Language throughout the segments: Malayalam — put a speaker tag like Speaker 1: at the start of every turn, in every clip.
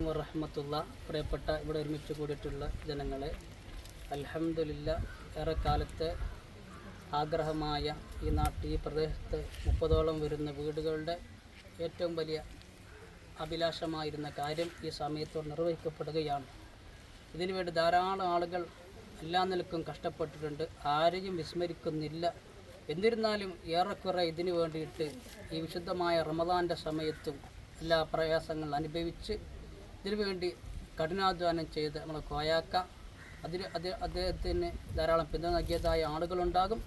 Speaker 1: വറഹമത്തുള്ള പ്രിയപ്പെട്ട ഇവിടെ ഒരുമിച്ച് കൂടിയിട്ടുള്ള ജനങ്ങളെ അൽഹംദുലില്ല ഏറെക്കാലത്തെ ആഗ്രഹമായ ഈ നാട്ടിൽ ഈ പ്രദേശത്ത് മുപ്പതോളം വരുന്ന വീടുകളുടെ ഏറ്റവും വലിയ അഭിലാഷമായിരുന്ന കാര്യം ഈ സമയത്തോട് നിർവഹിക്കപ്പെടുകയാണ്. ഇതിനുവേണ്ടി ധാരാളം ആളുകൾ എല്ലാ നിലക്കും കഷ്ടപ്പെട്ടിട്ടുണ്ട്. ആരെയും വിസ്മരിക്കുന്നില്ല. എന്നിരുന്നാലും ഏറെക്കുറെ ഇതിനു വേണ്ടിയിട്ട് ഈ വിശുദ്ധമായ റമദാന്റെ സമയത്തും എല്ലാ പ്രയാസങ്ങൾ അനുഭവിച്ച് ഇതിനുവേണ്ടി കഠിനാധ്വാനം ചെയ്ത് നമ്മളെ കോയാക്ക. അതിൽ അത് അദ്ദേഹത്തിന് ധാരാളം പിന്തുണ നൽകിയതായ ആളുകളുണ്ടാകും.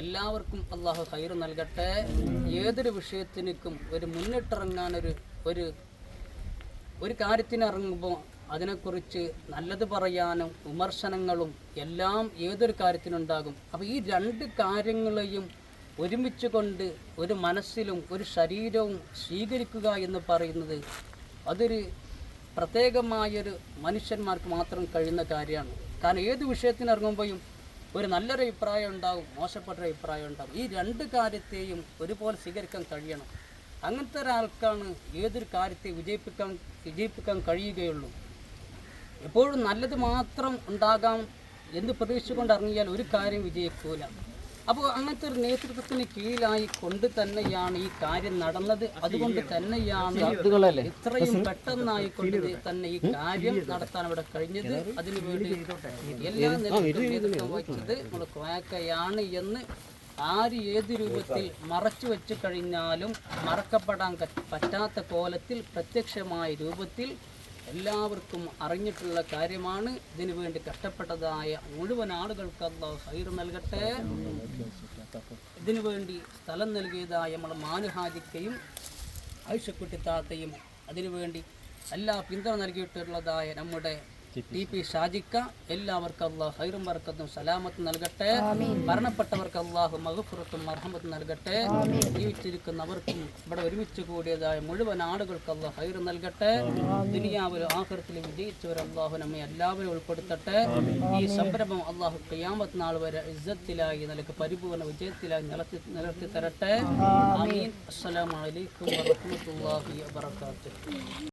Speaker 1: എല്ലാവർക്കും അള്ളാഹു ഹൈർ നൽകട്ടെ. ഏതൊരു വിഷയത്തിനും ഒരു മുന്നിട്ടിറങ്ങാനൊരു ഒരു ഒരു കാര്യത്തിന് ഇറങ്ങുമ്പോൾ അതിനെക്കുറിച്ച് നല്ലത് പറയാനും വിമർശനങ്ങളും എല്ലാം ഏതൊരു കാര്യത്തിനുണ്ടാകും. അപ്പോൾ ഈ രണ്ട് കാര്യങ്ങളെയും ഒരുമിച്ച് കൊണ്ട് ഒരു മനസ്സിലും ഒരു ശരീരവും സ്വീകരിക്കുക എന്ന് പറയുന്നത് അതൊരു പ്രത്യേകമായൊരു മനുഷ്യന്മാർക്ക് മാത്രം കഴിയുന്ന കാര്യമാണ്. കാരണം ഏത് വിഷയത്തിന് ഇറങ്ങുമ്പോഴും ഒരു നല്ലൊരു അഭിപ്രായം ഉണ്ടാവും മോശപ്പെട്ടൊരു അഭിപ്രായം ഉണ്ടാവും. ഈ രണ്ട് കാര്യത്തെയും ഒരുപോലെ സ്വീകരിക്കാൻ കഴിയണം. അങ്ങനത്തെ ഒരാൾക്കാണ് ഏതൊരു കാര്യത്തെ വിജയിപ്പിക്കാൻ വിജയിപ്പിക്കാൻ കഴിയുകയുള്ളൂ. എപ്പോഴും നല്ലത് മാത്രം ഉണ്ടാകാം എന്ന് പ്രതീക്ഷിച്ചുകൊണ്ട് ഇറങ്ങിയാൽ ഒരു കാര്യം വിജയിക്കൂല. അപ്പോൾ അങ്ങനത്തെ ഒരു നേതൃത്വത്തിന് കീഴിലായി കൊണ്ട് തന്നെയാണ് ഈ കാര്യം നടന്നത്. അതുകൊണ്ട് തന്നെയാണ് ഇത്രയും പെട്ടെന്നായി കൊണ്ട് തന്നെ ഈ കാര്യം നടത്താൻ ഇവിടെ കഴിഞ്ഞത്. അതിനുവേണ്ടി എല്ലാ നേതൃത്വം വഹിച്ചത് കോയക്കയാണ് എന്ന് ആര് ഏത് രൂപത്തിൽ മറച്ചു വെച്ച് കഴിഞ്ഞാലും മറക്കപ്പെടാൻ പറ്റാത്ത കോലത്തിൽ പ്രത്യക്ഷമായ രൂപത്തിൽ എല്ലാവർക്കും അറിഞ്ഞിട്ടുള്ള കാര്യമാണ്. ഇതിനു വേണ്ടി കഷ്ടപ്പെട്ടതായ മുഴുവൻ ആളുകൾക്ക് അള്ളാഹു ഹൈർ നൽകട്ടെ. ഇതിനു വേണ്ടി സ്ഥലം നൽകിയതായ നമ്മുടെ മാനുഹാജിക്കയും ഐഷക്കുട്ടി താത്തയും അതിനുവേണ്ടി എല്ലാ പിന്തുണ നൽകിയിട്ടുള്ളതായ നമ്മുടെ ടി പി ഷാജിക്ക എല്ലാവർക്കും അള്ളാഹു ഹൈറും വർക്കത്തും സലാമത്തും നൽകട്ടെ. മരണപ്പെട്ടവർക്ക് അള്ളാഹു മഹഫുറത്തും മർഹമത്തും നൽകട്ടെ. ജീവിച്ചിരിക്കുന്നവർക്കും ഇവിടെ ഒരുമിച്ച് കൂടിയതായ മുഴുവൻ ആളുകൾക്ക് അള്ളാഹു ഹൈറ് നൽകട്ടെ. ദുനിയാവിലും ആഹൃത്തിലും വിജയിച്ചവർ അള്ളാഹു നമ്മെ എല്ലാവരും ഉൾപ്പെടുത്തട്ടെ. ഈ സംരംഭം അള്ളാഹു ഖിയാമത്ത് നാൾ വരെ ഇസ്സത്തിലായി നിലയ്ക്ക് പരിപൂർണ വിജയത്തിലായി നിലത്തി നിലർത്തി തരട്ടെ. ആമീൻ. അസ്സലാമു അലൈക്കും വറഹ്മത്തുള്ളാഹി വബറകാതുഹു.